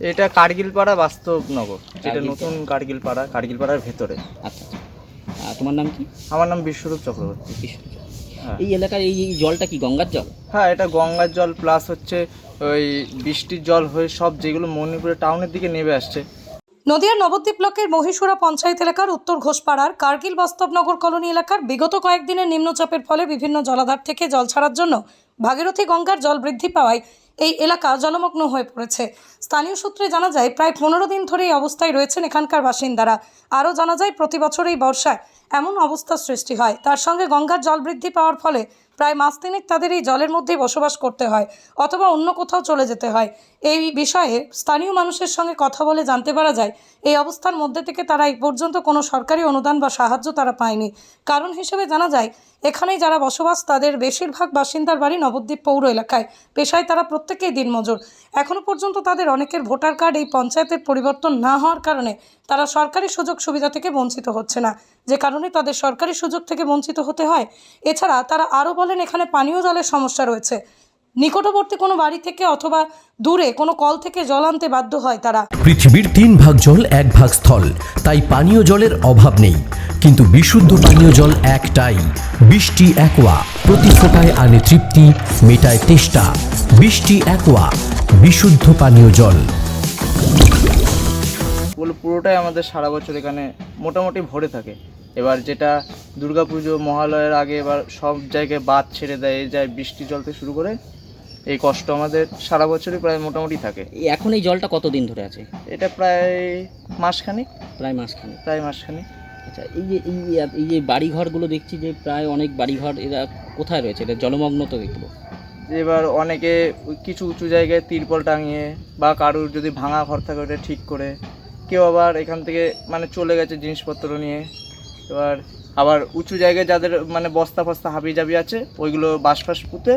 এটা কার্গিল পাড়া বাস্তবনগর এটা নতুন কার্গিল পাড়া কার্গিল পাড়ার ভেতরে। আচ্ছা আচ্ছা। তোমার নাম কি? আমার নাম বিশ্বরূপ চক্রবর্তী। হ্যাঁ। এই এলাকার এই এই জলটা কি গঙ্গার জল? হ্যাঁ এটা গঙ্গার জল প্লাস হচ্ছে ওই বৃষ্টির জল হয়ে সব যেগুলো মণিপুরের টাউনের দিকে নেমে আসছে। নদিয়ার নবদ্বীপ ব্লকের মহীশুরা পঞ্চায়েত এলাকার উত্তর ঘোষপাড়ার কার্গিল বাস্তবনগর কলোনি এলাকার বিগত কয়েকদিনের নিম্নচাপের ফলে বিভিন্ন জলাধার থেকে জল ছাড়ার জন্য ভাগীরথী গঙ্গার জল বৃদ্ধি পাওয়ায় এই এলাকা জলমগ্ন হয়ে পড়েছে। স্থানীয় সূত্রে জানা যায়, প্রায় পনেরো দিন ধরে এই অবস্থায় রয়েছেন এখানকার বাসিন্দারা। আরও জানা যায়, প্রতি বছর এই বর্ষায় এমন অবস্থার সৃষ্টি হয়। তার সঙ্গে গঙ্গার জল বৃদ্ধি পাওয়ার ফলে প্রায় মাস তিনেক তাদের এই জলের মধ্যেই বসবাস করতে হয় অথবা অন্য কোথাও চলে যেতে হয়। এই বিষয়ে স্থানীয় মানুষের সঙ্গে কথা বলে জানতে পারা যায়, এই অবস্থার মধ্যে থেকে তারা এই পর্যন্ত কোনো সরকারি অনুদান বা সাহায্য তারা পায়নি। কারণ হিসেবে জানা যায়, এখানেই যারা বসবাস তাদের বেশিরভাগ বাসিন্দার বাড়ি নবদ্বীপ পৌর এলাকায়। পেশায় তারা প্রত্যেকেই দিনমজুর। এখনও পর্যন্ত তাদের অনেকের ভোটার কার্ড এই পঞ্চায়েতের পরিবর্তন না হওয়ার কারণে তারা সরকারি সুযোগ সুবিধা থেকে বঞ্চিত হচ্ছে না। যে কারণে তাদের সরকারি সুযোগ থেকে বঞ্চিত হতে হয়। এছাড়া তারা আরও বলেন এখানে পানীয় জলের সমস্যা রয়েছে। নিকটবর্তী কোনো বাড়ি থেকে অথবা দূরে কোনো কল থেকে জল আনতে বাধ্য হয় তারা। পৃথিবীর তিন ভাগ জল এক ভাগ স্থল। তাই পানীয় জলের অভাব নেই। কিন্তু বিশুদ্ধ পানীয় জল একটাই। বৃষ্টি একোয়া। প্রতি ফোটায় আনে তৃপ্তি মেটায় তেষ্টা। বৃষ্টি একোয়া। বিশুদ্ধ পানীয় জল। পুরোটাই আমাদের সারা বছর এখানে মোটামুটি ভরে থাকে। এবার যেটা দুর্গাপুজো মহালয়ের আগে এবার সব জায়গায় বাদ ছেড়ে দেয় এই যায় বৃষ্টি জলতে শুরু করে এই কষ্ট আমাদের সারা বছরই প্রায় মোটামুটি থাকে। এখন এই জলটা কতদিন ধরে আছে? এটা প্রায় মাসখানিক। প্রায় মাসখানে প্রায় মাসখানিক। আচ্ছা এই যে এই এই যে বাড়িঘরগুলো দেখছি যে প্রায় অনেক বাড়িঘর এরা কোথায় রয়েছে? এটা জলমগ্ন তো দেখব এবার অনেকে কিছু উঁচু জায়গায় তিরপল টাঙিয়ে বা কারুর যদি ভাঙা ঘর থাকে ওটা ঠিক করে কেউ আবার এখান থেকে মানে চলে গেছে জিনিসপত্র নিয়ে। এবার আবার উঁচু জায়গায় যাদের মানে বস্তা ফস্তা হাবি জাবি আছে ওইগুলো বাস ফাস পুঁতে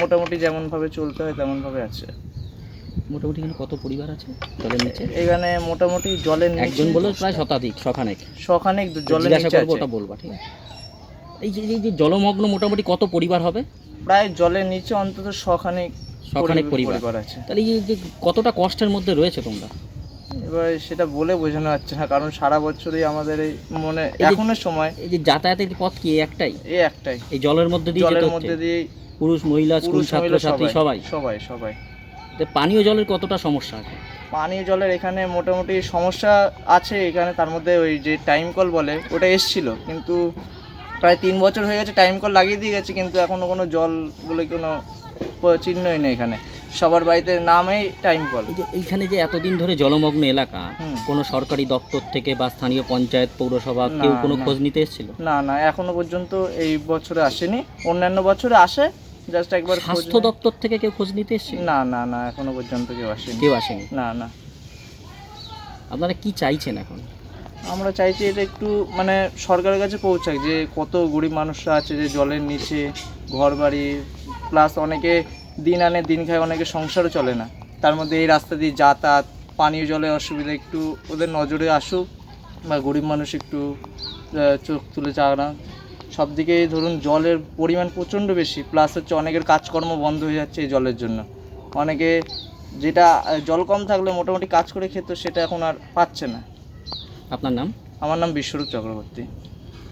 মোটামুটি যেমনভাবে চলতে হয় তেমনভাবে আছে। মোটামুটি এখানে কত পরিবার আছে জলের নিচে? এখানে মোটামুটি জলের নিচে একজন বলে প্রায় শতাধিক শখানেক। শখানেক জলের নিচে আছে। ওটা বলবা ঠিক আছে? এই যে এই যে জলমগ্ন মোটামুটি কত পরিবার হবে? প্রায় জলের নিচে অন্তত শখানেক শখানেক পরিবার। পরিবার আছে। তাহলে এই যে কতটা কষ্টের মধ্যে রয়েছে তোমরা? এবার সেটা বলে বোঝানো যাচ্ছে না কারণ সারা বছরই আমাদের এই মনে এখনের সময় এই যে যাতায়াতের পথ কি একটাই? এই একটাই। এই জলের মধ্যে দিয়ে জলের মধ্যে দিয়ে পুরুষ মহিলা স্কুল ছাত্র ছাত্রী সবাই সবাই। সবাই তো পানীয় জলের কতটা সমস্যা আছে? পানীয় জলের এখানে মোটামুটি সমস্যা আছে এখানে তার মধ্যে ওই যে টাইম কল বলে ওটা এসছিল। কিন্তু প্রায় তিন বছর হয়ে গেছে টাইম কল লাগিয়ে দিয়ে গেছে কিন্তু এখনও কোনো জল বলে কোনো চিহ্নই নেই এখানে। সবার বাড়িতে নামেই টাইম কল এই যে এইখানে যে এতদিন ধরে জলমগ্ন এলাকা। কোনো সরকারি দপ্তর থেকে বা স্থানীয় পঞ্চায়েত পৌরসভা কেউ কোনো খোঁজ নিতে এসেছিল? না না এখনও পর্যন্ত এই বছরে আসেনি। অন্যান্য বছরে আসে জাস্ট একবার স্বাস্থ্য দপ্তর থেকে কেউ খোঁজ নিতে এসেছে না না না এখনও পর্যন্ত কেউ আসেনি। কেউ আসেনি? না না। আপনারা কি চাইছেন এখন? আমরা চাইছি এটা একটু মানে সরকারের কাছে পৌঁছাক যে কত গরিব মানুষরা আছে যে জলের নিচে ঘর বাড়ি প্লাস অনেকে দিন আনে দিন খায় অনেকে সংসারও চলে না। তার মধ্যে এই রাস্তা দিয়ে যাতায়াত পানীয় জলের অসুবিধা একটু ওদের নজরে আসুক বা গরিব মানুষ একটু চোখ তুলে চাওয়া সব দিকেই ধরুন জলের পরিমাণ প্রচণ্ড বেশি প্লাস হচ্ছে অনেকের কাজকর্ম বন্ধ হয়ে যাচ্ছে এই জলের জন্য। অনেকে যেটা জল কম থাকলে মোটামুটি কাজ করে খেত সেটা এখন আর পাচ্ছে না। আপনার নাম? আমার নাম বিশ্বরূপ চক্রবর্তী।